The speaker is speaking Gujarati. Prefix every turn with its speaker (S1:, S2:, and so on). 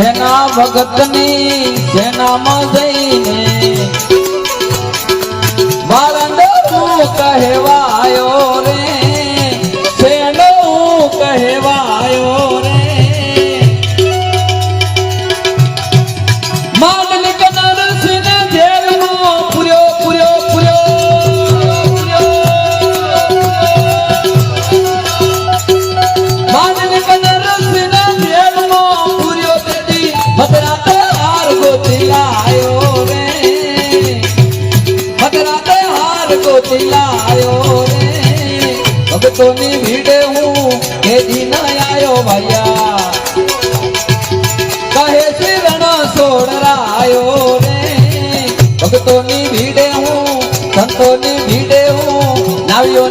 S1: જેના ભગતની જેનામાં જઈને મધરાતે હાર ગોતી લાયો રે. ભક્તોની ભીડે હું કેદી ન આયો ભૈયા કહે શ્રી રણ સોડરાયો રે. ભક્તોની ભીડે હું, સંતોની ભીડે હું નાવ્યો